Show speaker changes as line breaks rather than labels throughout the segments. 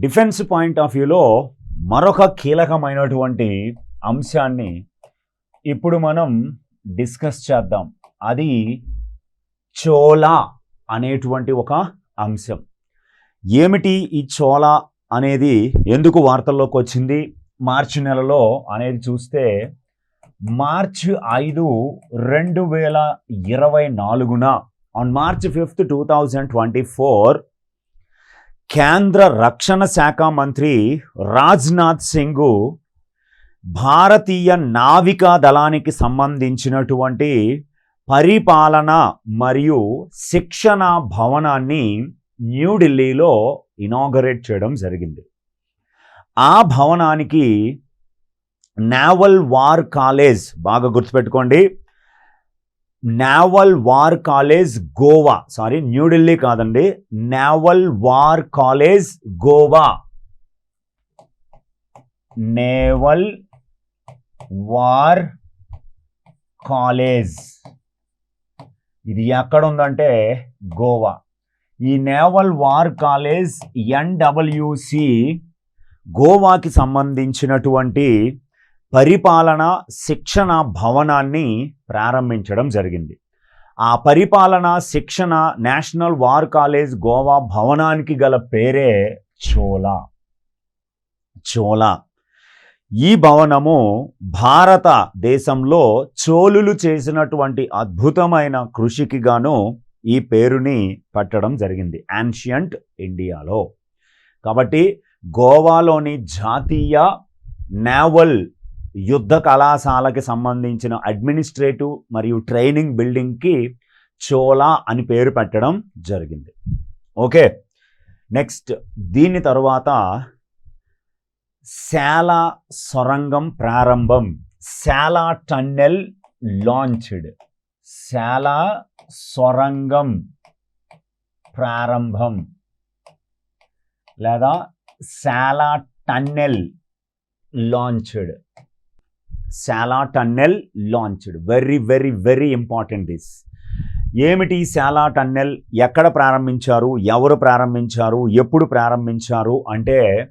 Defence point of వ్యూలో మరొక కీలకమైనటువంటి అంశాన్ని ఇప్పుడు మనం డిస్కస్ చేద్దాం. అది చోలా అనేటువంటి ఒక అంశం. ఏమిటి ఈ చోలా అనేది? ఎందుకు వార్తల్లోకి వచ్చింది? మార్చి నెలలో అనేది చూస్తే మార్చి ఐదు రెండు వేల ఇరవై నాలుగున on March fifth two thousand twenty four కేంద్ర రక్షణ శాఖ మంత్రి రాజ్నాథ్ సింగ్ భారతీయ నావికా దళానికి సంబంధించినటువంటి పరిపాలన మరియు శిక్షణ భవనాన్ని న్యూఢిల్లీలో ఇనాగరేట్ చేయడం జరిగింది. ఆ భవనానికి నావల్ వార్ కాలేజ్ బాగా గుర్తుపెట్టుకోండి. Naval war college Goa sorry New Delhi కాదండి. Naval war college Goa naval war college ఇది ఎక్కడ ఉందంటే గోవా. ఈ నేవల్ వార్ కాలేజ్ ఎన్డబ్ల్యూసి గోవాకి సంబంధించినటువంటి పరిపాలన శిక్షణ భవనాన్ని ప్రారంభించడం జరిగింది. ఆ పరిపాలన శిక్షణ నేషనల్ వార్ కాలేజ్ గోవా భవనానికి గల పేరే చోలా చోలా ఈ భవనము భారతదేశంలో చోళులు చేసినటువంటి అద్భుతమైన కృషికి గాను ఈ పేరుని పెట్టడం జరిగింది. యాన్షియంట్ ఇండియాలో కాబట్టి గోవాలోని జాతీయ నేవల్ యుద్ధ కళాశాలకి సంబంధించిన అడ్మినిస్ట్రేటివ్ మరియు ట్రైనింగ్ బిల్డింగ్కి చోలా అని పేరు పెట్టడం జరిగింది. ఓకే నెక్స్ట్ దీని తరువాత శాల సొరంగం ప్రారంభం. శాల టన్నెల్ లాంచ్డ్ శాల సొరంగం ప్రారంభం. లేదా Sela tunnel launched Sela tunnel launched. Very very very important this ఏమిటి శాలా టన్నెల్? ఎక్కడ ప్రారంభించారు? ఎవరు ప్రారంభించారు? ఎప్పుడు ప్రారంభించారు? అంటే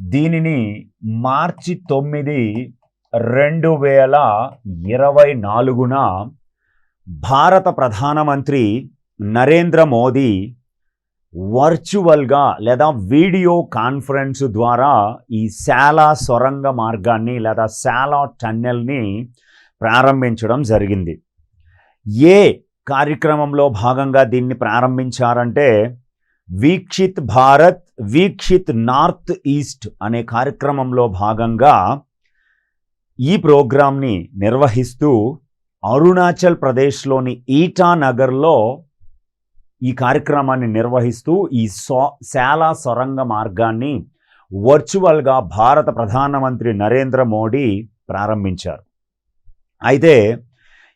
దీనిని మార్చి తొమ్మిది రెండు వేల ఇరవై నాలుగున భారత ప్రధానమంత్రి నరేంద్ర మోదీ వర్చువల్గా లేదా వీడియో కాన్ఫరెన్స్ ద్వారా ఈ శాలా సొరంగ మార్గాన్ని లేదా శాలా టన్నెల్ని ప్రారంభించడం జరిగింది. ఏ కార్యక్రమంలో భాగంగా దీన్ని ప్రారంభించారంటే వీక్షిత్ భారత్ వీక్షిత్ నార్త్ ఈస్ట్ అనే కార్యక్రమంలో భాగంగా ఈ ప్రోగ్రాంని నిర్వహిస్తూ అరుణాచల్ ప్రదేశ్లోని ఈటానగర్లో ఈ కార్యక్రమాన్ని నిర్వహిస్తూ ఈ సో శాలా సొరంగ మార్గాన్ని వర్చువల్గా భారత ప్రధానమంత్రి నరేంద్ర మోడీ ప్రారంభించారు. అయితే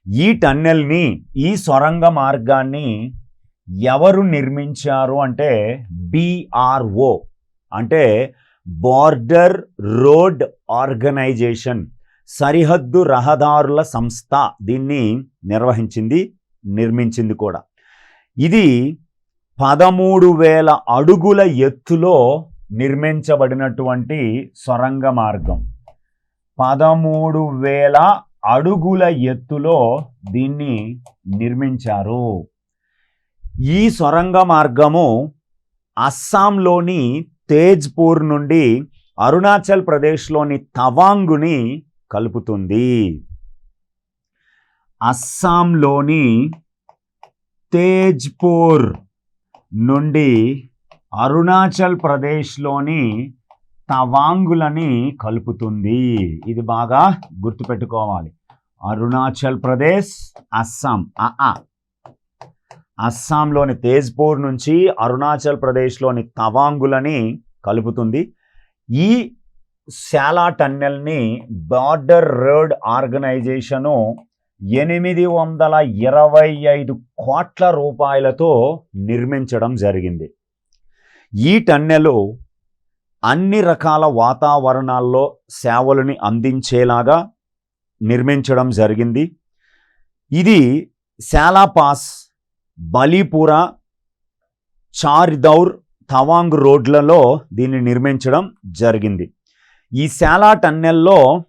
ఈ టన్నెల్ని ఈ సొరంగ మార్గాన్ని ఎవరు నిర్మించారు అంటే బిఆర్ఓ అంటే బార్డర్ రోడ్ ఆర్గనైజేషన్ సరిహద్దు రహదారుల సంస్థ దీన్ని నిర్వహించింది నిర్మించింది కూడా. ఇది పదమూడు వేల అడుగుల ఎత్తులో నిర్మించబడినటువంటి సొరంగ మార్గం. పదమూడు వేల అడుగుల ఎత్తులో దీన్ని నిర్మించారు. ఈ సొరంగ మార్గము అస్సాంలోని తేజ్పూర్ నుండి అరుణాచల్ ప్రదేశ్లోని తవాంగుని కలుపుతుంది. అస్సాంలోని తేజ్పూర్ నుండి అరుణాచల్ ప్రదేశ్లోని తవాంగులని కలుపుతుంది. ఇది బాగా గుర్తుపెట్టుకోవాలి. అరుణాచల్ ప్రదేశ్ అస్సాం. ఆ అస్సాంలోని తేజ్పూర్ నుంచి అరుణాచల్ ప్రదేశ్లోని తవాంగులని కలుపుతుంది. ఈ శాలా టన్నెల్ని బార్డర్ రోడ్ ఆర్గనైజేషను ఎనిమిది వందల ఇరవై ఐదు కోట్ల రూపాయలతో నిర్మించడం జరిగింది. ఈ టన్నెలు అన్ని రకాల వాతావరణాల్లో సేవలని అందించేలాగా నిర్మించడం జరిగింది. ఇది శాలాపాస్ బలీపురా చార్దౌర్ తవాంగ్ రోడ్లలో దీన్ని నిర్మించడం జరిగింది. ఈ శాలా టన్నెల్లో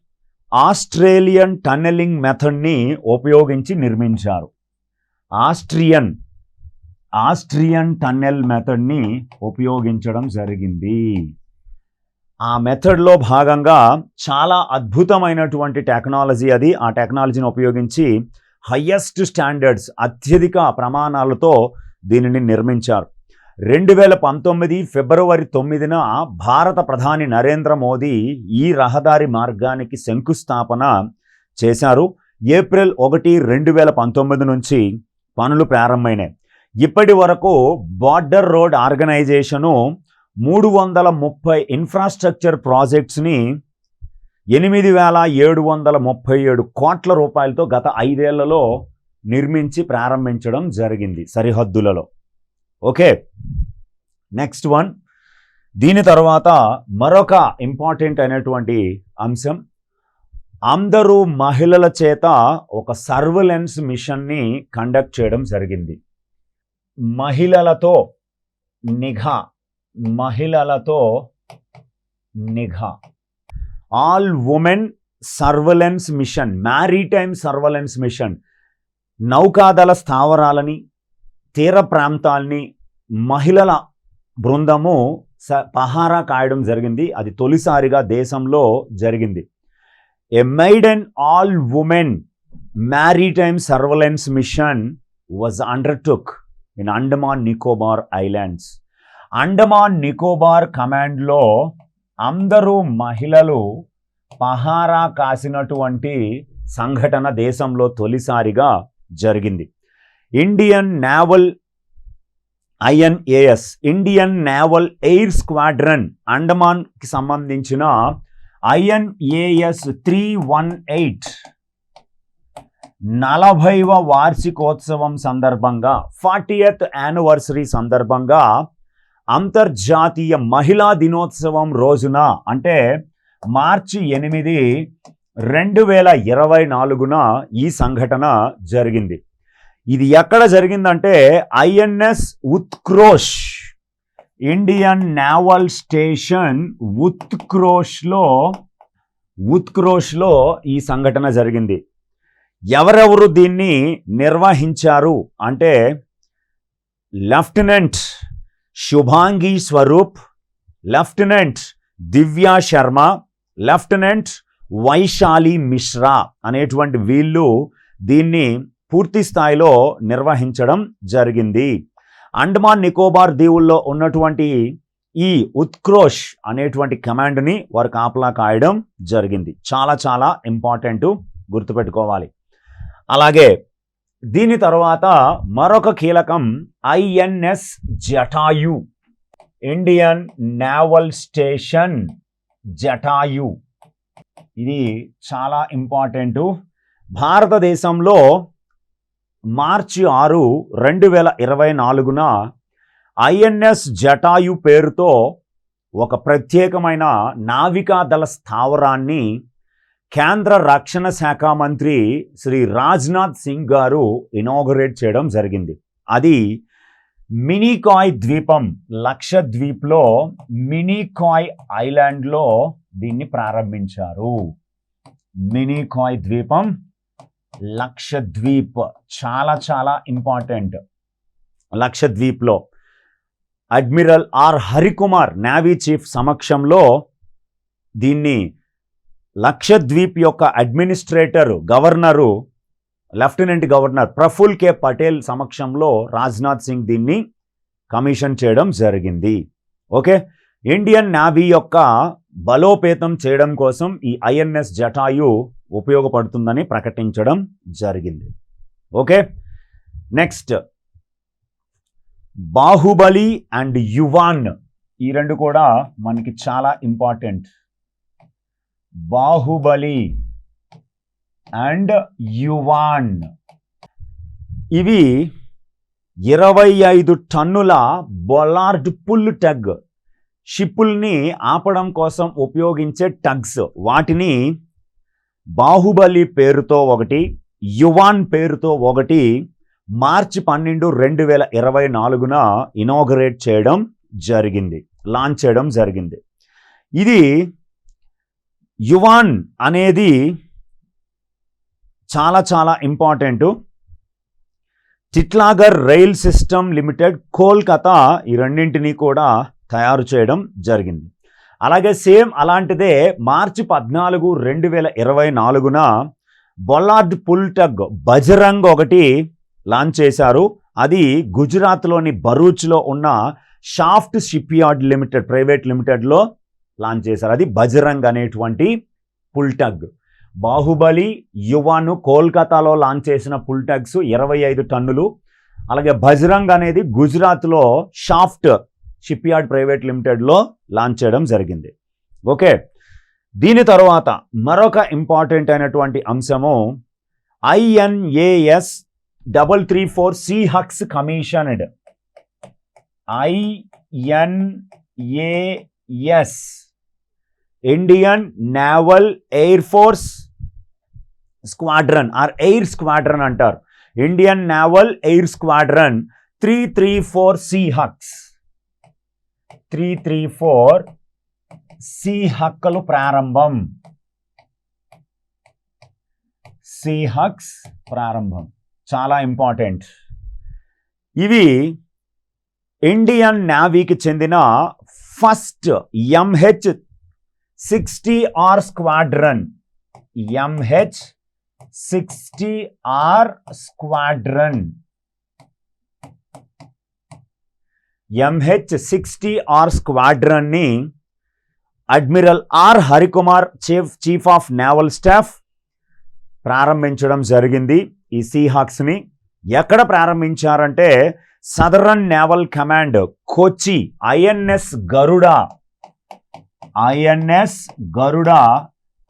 ఆస్ట్రేలియన్ టన్నెలింగ్ మెథడ్ని ఉపయోగించి నిర్మించారు. ఆస్ట్రియన్ ఆస్ట్రియన్ టన్నెల్ మెథడ్ని ఉపయోగించడం జరిగింది. ఆ మెథడ్లో భాగంగా చాలా అద్భుతమైనటువంటి టెక్నాలజీ అది. ఆ టెక్నాలజీని ఉపయోగించి హయ్యెస్ట్ స్టాండర్డ్స్ అత్యధిక ప్రమాణాలతో దీనిని నిర్మించారు. రెండు వేల పంతొమ్మిది ఫిబ్రవరి తొమ్మిదిన భారత ప్రధాని నరేంద్ర మోదీ ఈ రహదారి మార్గానికి శంకుస్థాపన చేశారు. ఏప్రిల్ ఒకటి రెండు వేల పంతొమ్మిది నుంచి పనులు ప్రారంభమైనాయి. ఇప్పటి వరకు బార్డర్ రోడ్ ఆర్గనైజేషను మూడు వందల ముప్పై ఇన్ఫ్రాస్ట్రక్చర్ ప్రాజెక్ట్స్ని ఎనిమిది వేల ఏడు వందల ముప్పై ఏడు కోట్ల రూపాయలతో గత ఐదేళ్ళలో నిర్మించి ప్రారంభించడం జరిగింది సరిహద్దులలో. ఓకే. నెక్స్ట్ వన్ దీని తర్వాత మరొక ఇంపార్టెంట్ అయినటువంటి అంశం. అందరూ మహిళల చేత ఒక సర్వలెన్స్ మిషన్ని కండక్ట్ చేయడం జరిగింది. మహిళలతో నిఘా మహిళలతో నిఘా. All women surveillance mission maritime surveillance mission నౌకాదళ స్థావరాలని తీర ప్రాంతాల్ని మహిళల బృందము స పహారా కాయడం జరిగింది. అది తొలిసారిగా దేశంలో జరిగింది. A maid and all women maritime surveillance mission was undertook in Andaman Nicobar islands Andaman Nicobar కమాండ్లో అందరూ మహిళలు పహారా కాసినటువంటి సంఘటన దేశంలో తొలిసారిగా జరిగింది. Indian naval INAS Indian naval air squadron అండమాన్కి సంబంధించిన ఐఎన్ఏఎస్ త్రీ వన్ ఎయిట్ నలభైవ వార్షికోత్సవం సందర్భంగా ఫార్టీయత్ యానివర్సరీ సందర్భంగా అంతర్జాతీయ మహిళా దినోత్సవం రోజున అంటే మార్చి ఎనిమిది రెండు వేల ఇరవై నాలుగున ఈ సంఘటన జరిగింది. ఇది ఎక్కడ జరిగిందంటే INS Utkrosh Indian naval station ఉత్క్రోష్లో ఉత్క్రోష్లో ఈ సంఘటన జరిగింది. ఎవరెవరు దీన్ని నిర్వహించారు అంటే lieutenant Shubhangi Swaroop lieutenant Divya Sharma lieutenant Vaishali Mishra అనేటువంటి వీళ్ళు దీన్ని పూర్తి స్థాయిలో నిర్వహించడం జరిగింది. అండమాన్ నికోబార్ దీవుల్లో ఉన్నటువంటి ఈ ఉత్క్రోష్ అనేటువంటి కమాండ్ని వారు కాపలా కాయడం జరిగింది. చాలా చాలా ఇంపార్టెంట్ గుర్తుపెట్టుకోవాలి. అలాగే దీని తర్వాత మరొక కీలకం INS Jatayu Indian naval station Jatayu. ఇది చాలా ఇంపార్టెంటు. భారతదేశంలో మార్చి ఆరు రెండు వేల ఇరవై నాలుగున ఐఎన్ఎస్ జటాయు పేరుతో ఒక ప్రత్యేకమైన నావికాదళ స్థావరాన్ని కేంద్ర రక్షణ శాఖ మంత్రి శ్రీ రాజ్నాథ్ సింగ్ గారు ఇనాగరేట్ చేయడం జరిగింది. అది మినీకాయ్ ద్వీపం లక్షద్వీప్లో మినీకాయ్ ఐలాండ్లో దీన్ని ప్రారంభించారు. మినీకాయ్ ద్వీపం లక్షద్వీప్ చాలా చాలా important. లక్షద్వీప్లో admiral R Harikumar navy chief సమక్షంలో దీన్ని లక్షద్వీప్ యొక్క administrator governor lieutenant governor Praful K Patel సమక్షంలో రాజ్నాథ్ సింగ్ దీన్ని కమిషన్ చేయడం జరిగింది. ఓకే? ఇండియన్ నావీ యొక్క బలోపేతం చేయడం కోసం ఈ ఐఎన్ఎస్ జటాయు ఉపయోగపడుతుందని ప్రకటించడం జరిగింది. Okay? Next. Baahubali and Yuvaan ఈ రెండు కూడా మనకి చాలా ఇంపార్టెంట్. Baahubali and yuan. ఇవి ఇరవై ఐదు టన్నుల బొలార్డ్ పుల్ టగ్ షిప్పుల్ని ఆపడం కోసం ఉపయోగించే టగ్స్. వాటిని బాహుబలి పేరుతో ఒకటి యువాన్ పేరుతో ఒకటి మార్చి పన్నెండు రెండు వేల ఇరవై నాలుగున ఇనాగరేట్ చేయడం జరిగింది లాంచ్ చేయడం జరిగింది. ఇది యువాన్ అనేది చాలా చాలా important. Titagarh rail system limited Kolkata ఈ రెండింటినీ కూడా తయారు చేయడం జరిగింది. అలాగే సేమ్ అలాంటిదే మార్చి పద్నాలుగు రెండు వేల ఇరవై నాలుగున బొల్లార్డ్ పుల్టగ్ బజరంగ్ ఒకటి లాంచ్ చేశారు. అది గుజరాత్లోని భరూచ్లో ఉన్న shaft ship yard limited private లిమిటెడ్లో లాంచ్ చేశారు. అది బజరంగ్ అనేటువంటి పుల్టగ్. బాహుబలి యువాను కోల్కతాలో లాంచ్ చేసిన పుల్టగ్స్ ఇరవై ఐదు టన్నులు. అలాగే బజరంగ్ అనేది గుజరాత్లో షాఫ్ట్ షిప్ యార్డ్ ప్రైవేట్ లిమిటెడ్లో లాంచ్ చేయడం జరిగింది. ఓకే దీని తర్వాత మరొక ఇంపార్టెంట్ అయినటువంటి అంశము INAS double three four sea hawks commissioned INAS Indian naval air force squadron or air squadron అంటారు. Indian naval air squadron three three four sea hawks three three four sea హక్కలు ప్రారంభం. Sea hawks ప్రారంభం. చాలా important. ఇవి Indian నావీకి చెందిన first MH sixty R squadron. MH sixty R squadron. MH sixty R స్క్వాడ్రన్ని admiral R Harikumar chief chief of naval staff ప్రారంభించడం జరిగింది. ఈ సీహాక్స్ని ఎక్కడ ప్రారంభించారంటే southern naval command Kochi INS Garuda INS Garuda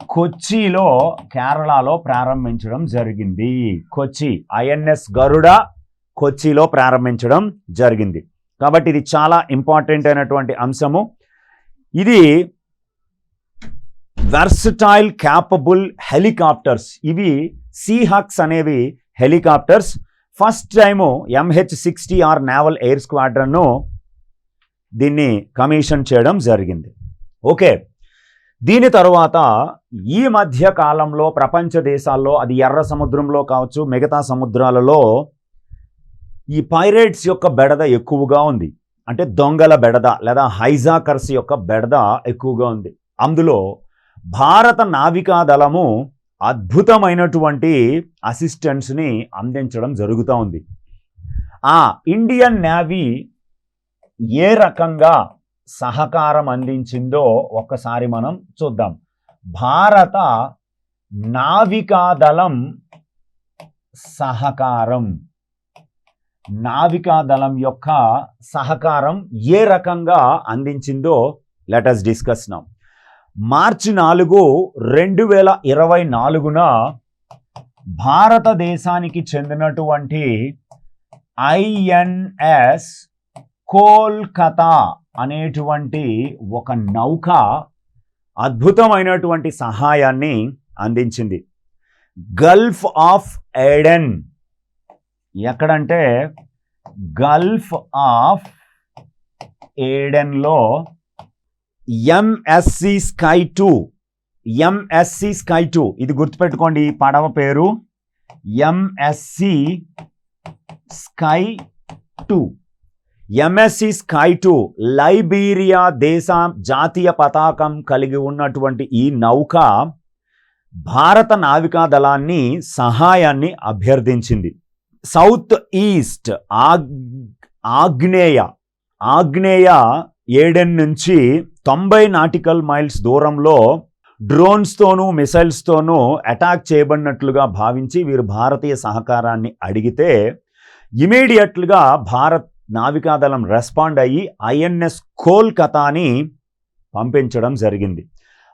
కొచ్చిలో కేరళలో ప్రారంభించడం జరిగింది. కొచ్చి ఐఎన్ఎస్ గరుడ కొచ్చిలో ప్రారంభించడం జరిగింది. కాబట్టి ఇది చాలా ఇంపార్టెంట్ అయినటువంటి అంశము. ఇది వెర్సటైల్ క్యాపబుల్ హెలికాప్టర్స్ ఇవి సీహక్స్ అనేవి helicopters first time MH sixty R naval air స్క్వాడ్రన్ను దీన్ని కమిషన్ చేయడం జరిగింది. ఓకే దీని తరువాత ఈ మధ్య కాలంలో ప్రపంచ దేశాల్లో అది ఎర్ర సముద్రంలో కావచ్చు మిగతా సముద్రాలలో ఈ పైరేట్స్ యొక్క బెడద ఎక్కువగా ఉంది. అంటే దొంగల బెడద లేదా హైజాకర్స్ యొక్క బెడద ఎక్కువగా ఉంది. అందులో భారత నావికా దళము అద్భుతమైనటువంటి అసిస్టెంట్స్ని అందించడం జరుగుతూ ఉంది. ఆ ఇండియన్ నేవీ ఏ రకంగా సహకారం అందించిందో ఒక్కసారి మనం చూద్దాం. భారత నావికాదళం సహకారం నావికాదళం యొక్క సహకారం ఏ రకంగా అందించిందో లెటస్ డిస్కస్ నా మార్చి నాలుగు రెండు వేల ఇరవై నాలుగున భారతదేశానికి చెందినటువంటి ఐఎన్ఎస్ కోల్కతా అనేటువంటి ఒక నౌక అద్భుతమైనటువంటి సహాయాన్ని అందించింది. గల్ఫ్ ఆఫ్ ఎడెన్ ఎక్కడంటే Gulf of ఏడెన్లో MSC sky two MSC sky two. ఇది గుర్తుపెట్టుకోండి ఈ పడవ పేరు. MSC sky two. MSC sky two Liberia దేశ జాతీయ పతాకం కలిగి ఉన్నటువంటి ఈ నౌక భారత నావికా దళాన్ని సహాయాన్ని అభ్యర్థించింది. సౌత్ ఈస్ట్ ఆగ్ ఆగ్నేయ ఆగ్నేయ ఏడెన్ నుంచి తొంభై నాటికల్ మైల్స్ దూరంలో డ్రోన్స్తోనూ మిసైల్స్తోనూ అటాక్ చేయబడినట్లుగా భావించి వీరు భారతీయ సహకారాన్ని అడిగితే ఇమీడియట్లుగా భారత్ నావికాదళం రెస్పాండ్ అయ్యి ఐఎన్ఎస్ కోల్కతాని పంపించడం జరిగింది.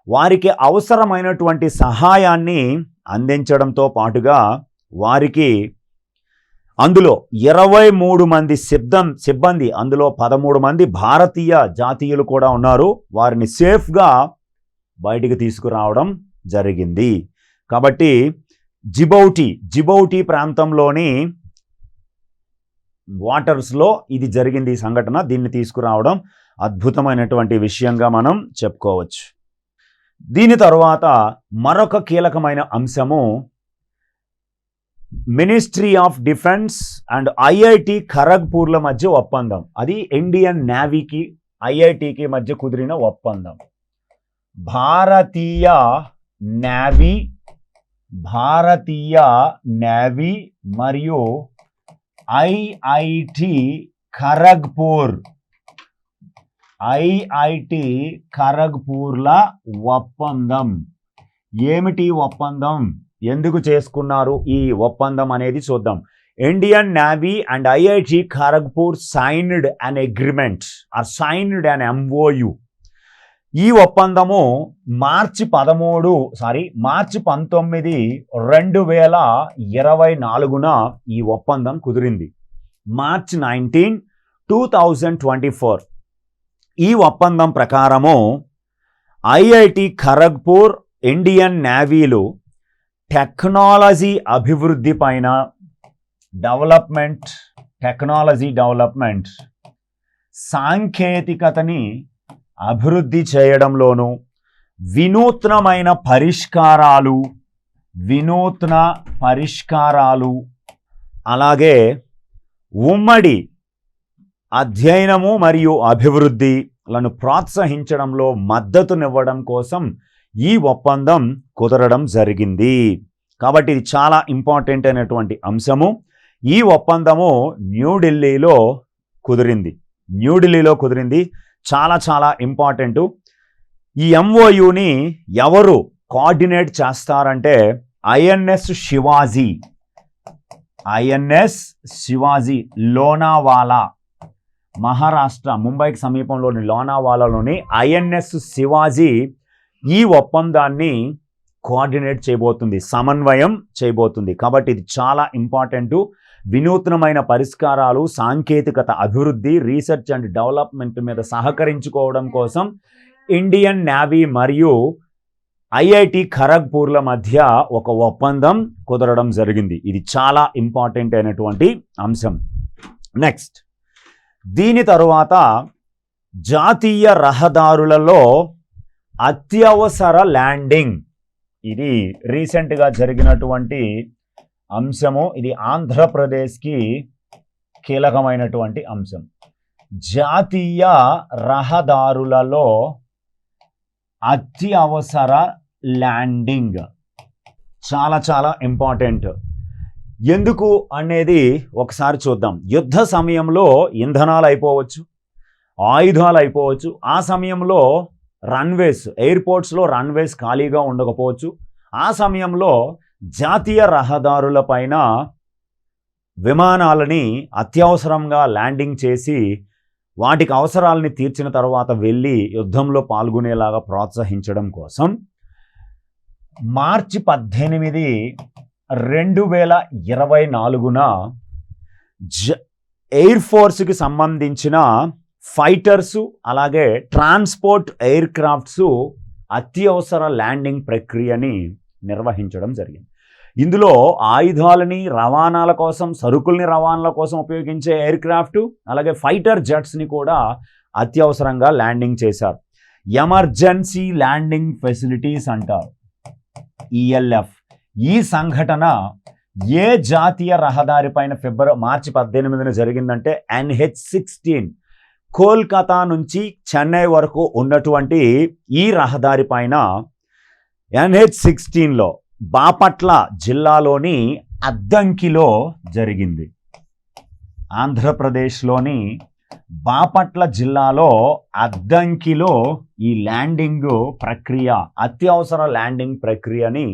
వారికి అవసరమైనటువంటి సహాయాన్ని అందించడంతో పాటుగా వారికి అందులో ఇరవై మూడు మంది సిబ్దం సిబ్బంది అందులో పదమూడు మంది భారతీయ జాతీయులు కూడా ఉన్నారు. వారిని సేఫ్గా బయటికి తీసుకురావడం జరిగింది. కాబట్టి జిబౌటి జిబౌటి ప్రాంతంలోని వాటర్స్లో ఇది జరిగింది ఈ సంఘటన. దీన్ని తీసుకురావడం అద్భుతమైనటువంటి విషయంగా మనం చెప్పుకోవచ్చు. దీని తర్వాత మరొక కీలకమైన అంశము ministry of defence and IIT ఖరగ్పూర్ల మధ్య ఒప్పందం. అది ఇండియన్ నేవీకి ఐఐటికి మధ్య కుదిరిన ఒప్పందం. భారతీయ నేవీ భారతీయ నేవీ మరియు ఐఐటి ఖరగ్పూర్. ఐఐటి ఖరగ్పూర్ల ఒప్పందం. ఏమిటి ఒప్పందం? ఎందుకు చేసుకున్నారు ఈ ఒప్పందం అనేది చూద్దాం. Indian navy and IIT Kharagpur signed an agreement or signed an MOU ఈ ఒప్పందము మార్చి పదమూడు సారీ మార్చి పంతొమ్మిది రెండు వేల ఇరవై నాలుగున ఈ ఒప్పందం కుదిరింది. March nineteen two thousand twenty four. ఈ ఒప్పందం ప్రకారము ఐఐటి ఖరగ్పూర్ ఇండియన్ నేవీలు టెక్నాలజీ అభివృద్ధి పైన డెవలప్మెంట్ టెక్నాలజీ డెవలప్మెంట్ సాంకేతికతని అభివృద్ధి చేయడంలోనూ వినూత్నమైన పరిష్కారాలు వినూత్న పరిష్కారాలు అలాగే ఉమ్మడి అధ్యయనము మరియు అభివృద్ధిలను ప్రోత్సహించడంలో మద్దతునివ్వడం కోసం ఈ ఒప్పందం కుదరడం జరిగింది. కాబట్టి ఇది చాలా ఇంపార్టెంట్ అయినటువంటి అంశము. ఈ ఒప్పందము న్యూఢిల్లీలో కుదిరింది. న్యూఢిల్లీలో కుదిరింది. చాలా చాలా ఇంపార్టెంటు. ఈ ఎంఓయుని ఎవరు కోఆర్డినేట్ చేస్తారంటే ఐఎన్ఎస్ శివాజీ. ఐఎన్ఎస్ శివాజీ లోనావాలా. మహారాష్ట్ర ముంబైకి సమీపంలోని లోనావాలాలోని ఐఎన్ఎస్ శివాజీ ఈ ఒప్పందాన్ని కోఆర్డినేట్ చేయబోతుంది సమన్వయం చేయబోతుంది. కాబట్టి ఇది చాలా ఇంపార్టెంట్. వినూత్నమైన పరిష్కారాలు సాంకేతికత అభివృద్ధి రీసెర్చ్ అండ్ డెవలప్మెంట్ మీద సహకరించుకోవడం కోసం ఇండియన్ నేవీ మరియు ఐఐటి ఖరగ్పూర్ల మధ్య ఒక ఒప్పందం కుదరడం జరిగింది. ఇది చాలా ఇంపార్టెంట్ అయినటువంటి అంశం. నెక్స్ట్. దీని తరువాత జాతీయ రహదారులలో అత్యవసర ల్యాండింగ్. ఇది రీసెంట్గా జరిగినటువంటి అంశము. ఇది ఆంధ్రప్రదేశ్కి కీలకమైనటువంటి అంశం. జాతీయ రహదారులలో అత్యవసర ల్యాండింగ్ చాలా చాలా ఇంపార్టెంట్. ఎందుకు అనేది ఒకసారి చూద్దాం. యుద్ధ సమయంలో ఇంధనాలు అయిపోవచ్చు ఆయుధాలు అయిపోవచ్చు. ఆ సమయంలో రన్వేస్ ఎయిర్పోర్ట్స్లో రన్వేస్ ఖాళీగా ఉండకపోవచ్చు. ఆ సమయంలో జాతీయ రహదారుల పైన విమానాలని అత్యవసరంగా ల్యాండింగ్ చేసి వాటికి అవసరాలని తీర్చిన తర్వాత వెళ్ళి యుద్ధంలో పాల్గొనేలాగా ప్రోత్సహించడం కోసం మార్చి పద్దెనిమిది రెండు వేల ఇరవై నాలుగున జ ఎయిర్ ఫోర్స్కి సంబంధించిన ఫైటర్సు అలాగే ట్రాన్స్పోర్ట్ ఎయిర్ క్రాఫ్ట్సు అత్యవసర ల్యాండింగ్ ప్రక్రియని నిర్వహించడం జరిగింది. ఇందులో ఆయుధాలని రవాణాల కోసం సరుకుల్ని రవాణాల కోసం ఉపయోగించే ఎయిర్ క్రాఫ్ట్ అలాగే ఫైటర్ జెట్స్ని కూడా అత్యవసరంగా ల్యాండింగ్ చేశారు. ఎమర్జెన్సీ ల్యాండింగ్ ఫెసిలిటీస్ అంటారు. ఈఎల్ఎఫ్. ఈ సంఘటన ఏ జాతీయ రహదారిపైన ఫిబ్రవరి మార్చి పద్దెనిమిదిన జరిగిందంటే ఎన్హెచ్ సిక్స్టీన్ కోల్కతా నుంచి చెన్నై వరకు ఉన్నటువంటి ఈ రహదారి పైన ఎన్హెచ్ సిక్స్టీన్లో బాపట్ల జిల్లాలోని అద్దంకిలో జరిగింది. ఆంధ్రప్రదేశ్లోని బాపట్ల జిల్లాలో అద్దంకిలో ఈ ల్యాండింగ్ ప్రక్రియ అత్యవసర ల్యాండింగ్ ప్రక్రియని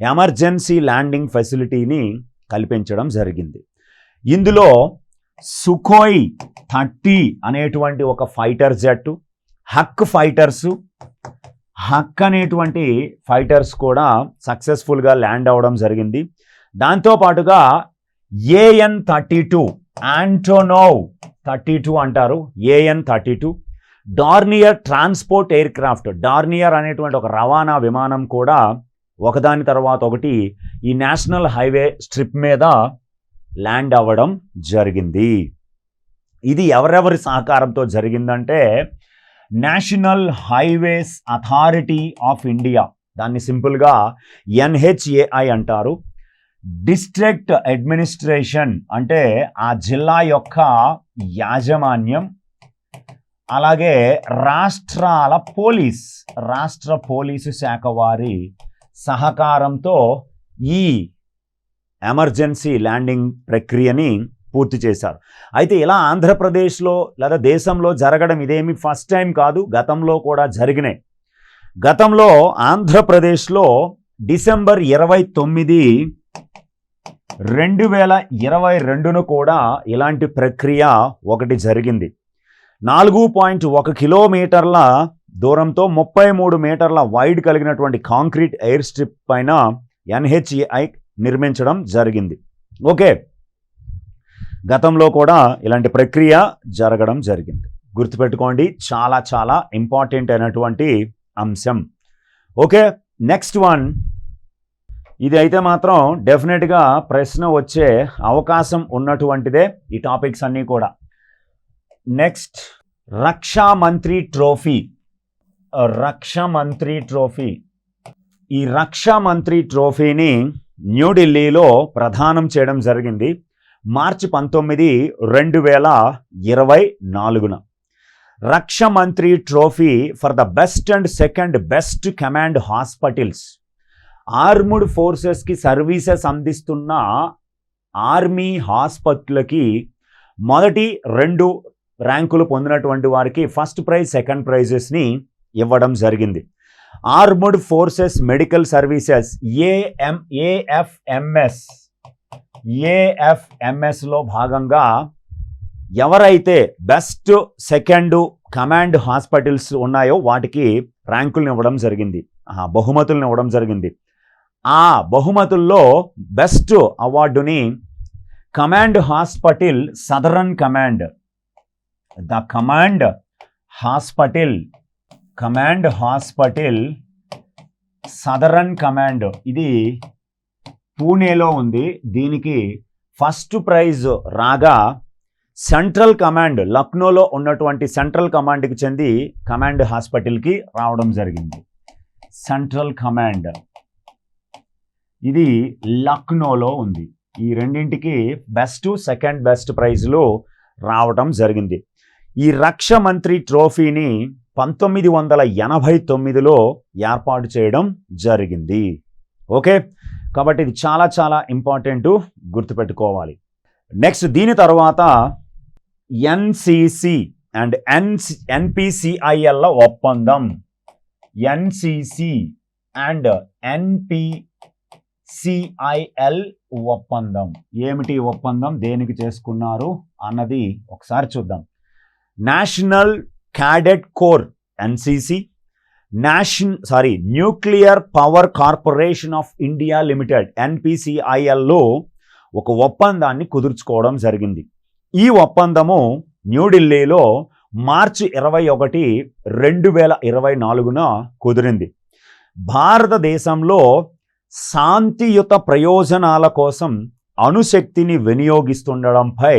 ఎమర్జెన్సీ ల్యాండింగ్ ఫెసిలిటీని కల్పించడం జరిగింది. ఇందులో సుకోయ్ థర్టీ అనేటువంటి ఒక fighter jet Hawk fighters. Hawk అనేటువంటి ఫైటర్స్ కూడా సక్సెస్ఫుల్గా ల్యాండ్ అవ్వడం జరిగింది. దాంతోపాటుగా AN thirty two Antonov thirty two అంటారు AN thirty two. Dornier transport aircraft Dornier అనేటువంటి ఒక రవాణా విమానం కూడా ఒకదాని తర్వాత ఒకటి ఈ నేషనల్ హైవే స్ట్రిప్ మీద ల్యాండ్ అవ్వడం జరిగింది. ఇది ఎవరెవరి సహకారంతో జరిగిందంటే national highways authority of India. దాన్ని సింపుల్గా ఎన్హెచ్ఏఐ అంటారు. డిస్ట్రిక్ట్ అడ్మినిస్ట్రేషన్ అంటే ఆ జిల్లా యొక్క యాజమాన్యం అలాగే రాష్ట్రాల పోలీస్ రాష్ట్ర పోలీసు శాఖ వారి సహకారంతో ఈ ఎమర్జెన్సీ ల్యాండింగ్ ప్రక్రియని పూర్తి చేశారు. అయితే ఇలా ఆంధ్రప్రదేశ్లో లేదా దేశంలో జరగడం ఇదేమి ఫస్ట్ టైం కాదు గతంలో కూడా జరిగినాయి. గతంలో ఆంధ్రప్రదేశ్లో డిసెంబర్ ఇరవై తొమ్మిది రెండు వేల ఇరవై రెండును కూడా ఇలాంటి ప్రక్రియ ఒకటి జరిగింది. నాలుగు పాయింట్ ఒక కిలోమీటర్ల దూరంతో ముప్పై మూడు మీటర్ల వైడ్ కలిగినటువంటి కాంక్రీట్ ఎయిర్ స్ట్రిప్ పైన ఎన్హెచ్ఐ నిర్మించడం జరిగింది. ఓకే. గతంలో కూడా ఇలాంటి ప్రక్రియ జరగడం జరిగింది. గుర్తుపెట్టుకోండి చాలా చాలా ఇంపార్టెంట్ అయినటువంటి అంశం. Okay next one. ఇది అయితే మాత్రం డెఫినెట్గా ప్రశ్న వచ్చే అవకాశం ఉన్నటువంటిదే ఈ టాపిక్స్ అన్నీ కూడా. నెక్స్ట్ రక్షా మంత్రి ట్రోఫీ. రక్ష మంత్రి ట్రోఫీ. ఈ రక్షా మంత్రి ట్రోఫీని న్యూఢిల్లీలో ప్రదానం చేయడం జరిగింది. మార్చి పంతొమ్మిది రెండు వేల ఇరవై నాలుగున. Raksha Mantri trophy for the best and second best command hospitals. Armed ఫోర్సెస్కి services అందిస్తున్న ఆర్మీ హాస్పిటల్కి మొదటి రెండు ర్యాంకులు పొందినటువంటి వారికి ఫస్ట్ ప్రైజ్ సెకండ్ ప్రైజెస్ని ఇవ్వడం జరిగింది. Armed forces medical services AM AFMS ఏఎఫ్ఎంఎస్లో భాగంగా ఎవరైతే బెస్ట్ సెకండ్ కమాండ్ హాస్పిటల్స్ ఉన్నాయో వాటికి ర్యాంకులను ఇవ్వడం జరిగింది. బహుమతులను ఇవ్వడం జరిగింది. ఆ బహుమతుల్లో బెస్ట్ అవార్డుని command hospital southern command. The command hospital command hospital southern command. ఇది పూణేలో ఉంది. దీనికి ఫస్ట్ ప్రైజ్ రాగా సెంట్రల్ కమాండ్ లక్నోలో ఉన్నటువంటి సెంట్రల్ కమాండ్కి చెంది కమాండ్ హాస్పిటల్కి రావడం జరిగింది. Central command. ఇది లక్నోలో ఉంది. ఈ రెండింటికి బెస్ట్ సెకండ్ బెస్ట్ ప్రైజ్లు రావడం జరిగింది. ఈ రక్ష మంత్రి ట్రోఫీని పంతొమ్మిది వందల ఎనభై తొమ్మిదిలో ఏర్పాటు చేయడం జరిగింది. ఓకే? కాబట్టి ఇది చాలా చాలా ఇంపార్టెంట్ గుర్తుపెట్టుకోవాలి. నెక్స్ట్ దీని తర్వాత ఎన్సిసి అండ్ ఎన్ ఎన్పిసిఐఎల్ల ఒప్పందం. ఎన్సిసి అండ్ ఎన్పిసిఐఎల్ ఒప్పందం. ఏమిటి ఒప్పందం? దేనికి చేసుకున్నారు? అన్నది ఒకసారి చూద్దాం. National cadet corps NCC nation sorry nuclear power corporation of India limited ఎన్పిసిఐఎల్లో ఒక ఒప్పందాన్ని కుదుర్చుకోవడం జరిగింది. ఈ ఒప్పందము న్యూఢిల్లీలో మార్చి ఇరవై ఒకటి రెండు వేల ఇరవై నాలుగున కుదిరింది. భారతదేశంలో శాంతియుత ప్రయోజనాల కోసం అణుశక్తిని వినియోగిస్తుండడంపై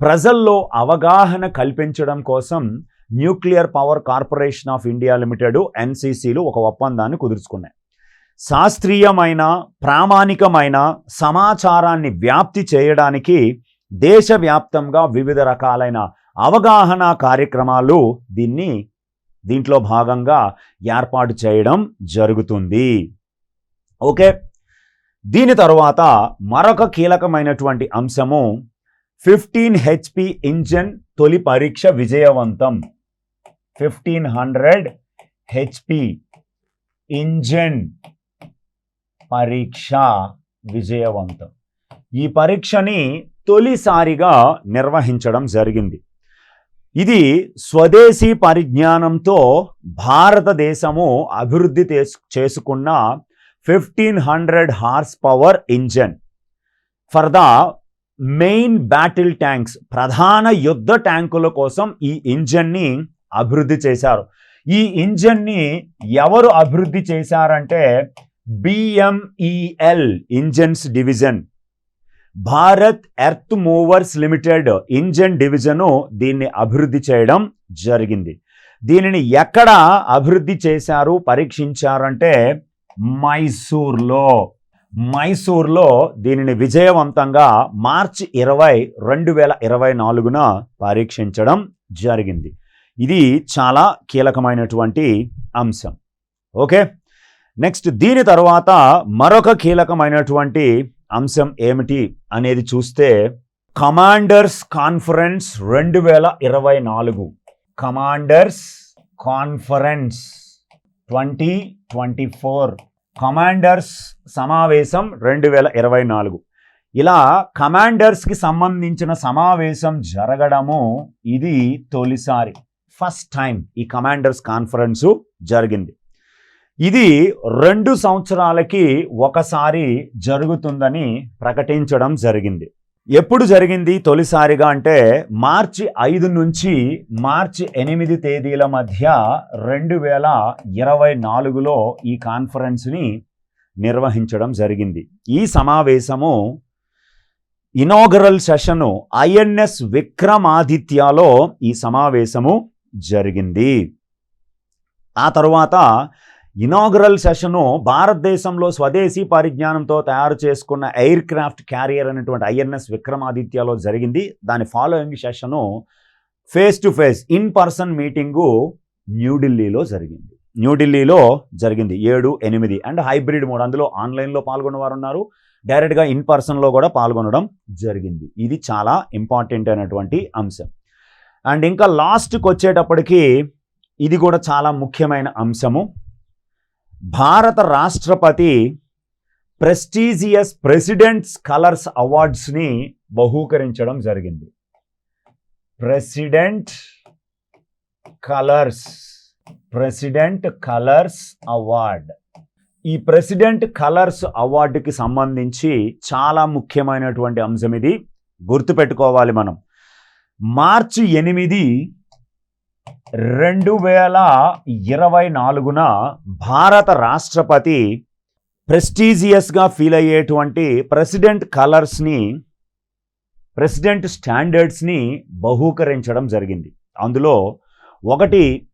ప్రజల్లో అవగాహన కల్పించడం కోసం nuclear power corporation of India limited ఎన్సీసీలు ఒక ఒప్పందాన్ని కుదుర్చుకున్నాయి. శాస్త్రీయమైన ప్రామాణికమైన సమాచారాన్ని వ్యాప్తి చేయడానికి దేశవ్యాప్తంగా వివిధ రకాలైన అవగాహన కార్యక్రమాలు దీన్ని దీంట్లో భాగంగా ఏర్పాటు చేయడం జరుగుతుంది. ఓకే? దీని తరువాత మరొక కీలకమైనటువంటి అంశము ఫిఫ్టీన్ హెచ్పి ఇంజన్ తొలి పరీక్ష విజయవంతం. ఫిఫ్టీన్ హండ్రెడ్ హెచ్పి ఇంజన్ పరీక్ష విజయవంతం. ఈ పరీక్షని తొలిసారిగా నిర్వహించడం జరిగింది. ఇది స్వదేశీ పరిజ్ఞానంతో భారతదేశము అభివృద్ధి చేసుకున్న fifteen hundred horsepower engine. For the main battle tanks ప్రధాన యుద్ధ ట్యాంకుల కోసం ఈ ఇంజన్ని అభివృద్ధి చేశారు. ఈ ఇంజన్ని ఎవరు అభివృద్ధి చేశారంటే BMEL engines division. Bharat earth movers limited engine division దీన్ని అభివృద్ధి చేయడం జరిగింది. దీనిని ఎక్కడ అభివృద్ధి చేశారు పరీక్షించారంటే మైసూర్లో. మైసూర్లో దీనిని విజయవంతంగా మార్చి ఇరవై రెండు వేల ఇరవై నాలుగున పరీక్షించడం జరిగింది. ఇది చాలా కీలకమైనటువంటి అంశం. ఓకే? నెక్స్ట్ దీని తర్వాత మరొక కీలకమైనటువంటి అంశం ఏమిటి అనేది చూస్తే కమాండర్స్ కాన్ఫరెన్స్ రెండు వేల ఇరవై నాలుగు. Commanders conference twenty twenty four. Commanders సమావేశం రెండు వేల ఇరవై నాలుగు. ఇలా కమాండర్స్కి సంబంధించిన సమావేశం జరగడము ఇది తొలిసారి. ఫస్ట్ టైం ఈ కమాండర్స్ కాన్ఫరెన్సు జరిగింది. ఇది రెండు సంవత్సరాలకి ఒకసారి జరుగుతుందని ప్రకటించడం జరిగింది. ఎప్పుడు జరిగింది తొలిసారిగా అంటే మార్చి ఐదు నుంచి మార్చి ఎనిమిది తేదీల మధ్య రెండు వేల ఇరవై నాలుగులో ఈ కాన్ఫరెన్స్ని నిర్వహించడం జరిగింది. ఈ సమావేశము ఇనాగరల్ సెషను ఐఎన్ఎస్ విక్రమాదిత్యలో ఈ సమావేశము జరిగింది. ఆ తర్వాత ఇనాగరల్ సెషను భారతదేశంలో స్వదేశీ పరిజ్ఞానంతో తయారు చేసుకున్న ఎయిర్ క్రాఫ్ట్ క్యారియర్ అనేటువంటి ఐఎన్ఎస్ విక్రమాదిత్యలో జరిగింది. దాని following session face to face in person meeting న్యూఢిల్లీలో జరిగింది. న్యూఢిల్లీలో జరిగింది. ఏడు ఎనిమిది అండ్ హైబ్రిడ్ మోడ్ అందులో ఆన్లైన్లో పాల్గొన్న వారు ఉన్నారు డైరెక్ట్గా ఇన్ పర్సన్లో కూడా పాల్గొనడం జరిగింది. ఇది చాలా ఇంపార్టెంట్ అయినటువంటి అంశం. అండ్ ఇంకా లాస్ట్కి వచ్చేటప్పటికి ఇది కూడా చాలా ముఖ్యమైన అంశము. భారత రాష్ట్రపతి ప్రెస్టీజియస్ ప్రెసిడెంట్స్ కలర్స్ అవార్డ్స్ని బహూకరించడం జరిగింది. President colours president colours award. ఈ ప్రెసిడెంట్ కలర్స్ అవార్డుకి సంబంధించి చాలా ముఖ్యమైనటువంటి అంశం ఇది. గుర్తుపెట్టుకోవాలి మనం. మార్చి ఎనిమిది రెండు వేల ఇరవై నాలుగున భారత రాష్ట్రపతి ప్రెస్టీజియస్గా ఫీల్ అయ్యేటువంటి ప్రెసిడెంట్ కలర్స్ని ప్రెసిడెంట్ స్టాండర్డ్స్ని బహూకరించడం జరిగింది. అందులో ఒకటి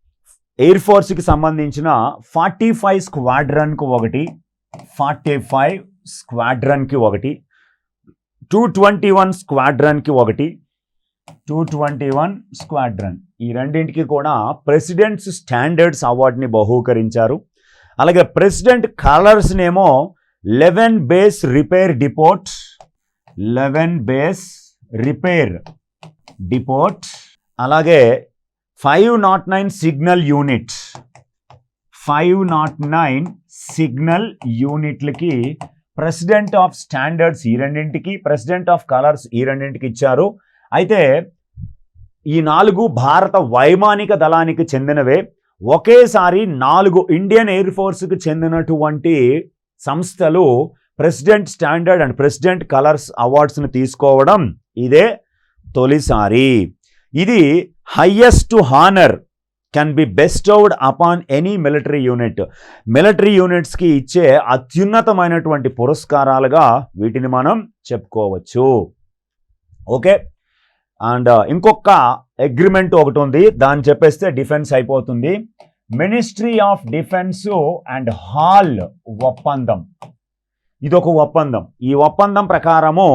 ఎయిర్ ఫోర్స్కి సంబంధించిన ఫార్టీ ఫైవ్ స్క్వాడ్రన్కు ఒకటి ఫార్టీ ఫైవ్ స్క్వాడ్రన్కి ఒకటి టూ ట్వంటీ వన్ స్క్వాడ్రన్కి ఒకటి టూ ట్వంటీ వన్ స్క్వాడ్రన్ ఈ రెండింటికి కూడా ప్రెసిడెంట్స్ స్టాండర్డ్స్ అవార్డుని బహూకరించారు. అలాగే president కలర్స్నేమో eleven base repair depot eleven base repair depot అలాగే five nought nine signal unit five nought nine signal యూనిట్లకి president of standards ఈ రెండింటికి ప్రెసిడెంట్ ఆఫ్ కలర్స్ ఈ రెండింటికి ఇచ్చారు. అయితే ఈ నాలుగు భారత వైమానిక దళానికి చెందినవే. ఒకేసారి నాలుగు ఇండియన్ ఎయిర్ ఫోర్స్కి చెందినటువంటి సంస్థలు president standard and president colours అవార్డ్స్ని తీసుకోవడం ఇదే తొలిసారి. ఇది highest honour can be bestowed upon any military unit. Military యూనిట్స్కి ఇచ్చే అత్యున్నతమైనటువంటి పురస్కారాలుగా వీటిని మనం చెప్పుకోవచ్చు. ఓకే? అండ్ ఇంకొక అగ్రిమెంట్ ఒకటి ఉంది. దాన్ని చెప్పేస్తే డిఫెన్స్ అయిపోతుంది. Ministry of defence and HAL ఒప్పందం. ఇది ఒక ఒప్పందం. ఈ ఒప్పందం ప్రకారము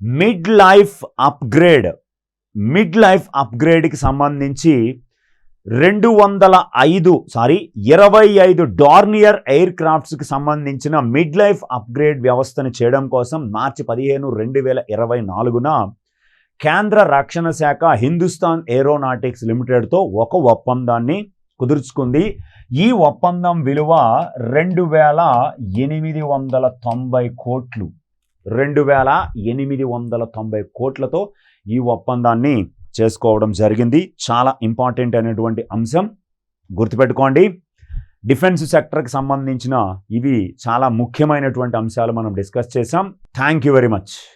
mid life upgrade mid life అప్గ్రేడ్కి సంబంధించి రెండు వందల ఐదు సారీ ఇరవై ఐదు డార్నియర్ ఎయిర్ క్రాఫ్ట్స్కి సంబంధించిన మిడ్ లైఫ్ అప్గ్రేడ్ వ్యవస్థను చేయడం కోసం మార్చి పదిహేను రెండు వేల ఇరవై నాలుగున కేంద్ర రక్షణ శాఖ హిందుస్థాన్ ఏరోనాటిక్స్ లిమిటెడ్తో ఒక ఒప్పందాన్ని కుదుర్చుకుంది. ఈ ఒప్పందం విలువ రెండు వేల ఎనిమిది వందల తొంభై కోట్లు. రెండు వేల ఎనిమిది వందల తొంభై కోట్లతో ఈ ఒప్పందాన్ని చేసుకోవడం జరిగింది. చాలా ఇంపార్టెంట్ అనేటువంటి అంశం గుర్తుపెట్టుకోండి. డిఫెన్స్ సెక్టర్కి సంబంధించిన ఇవి చాలా ముఖ్యమైనటువంటి అంశాలు మనం డిస్కస్ చేసాం థ్యాంక్ యూ వెరీ మచ్.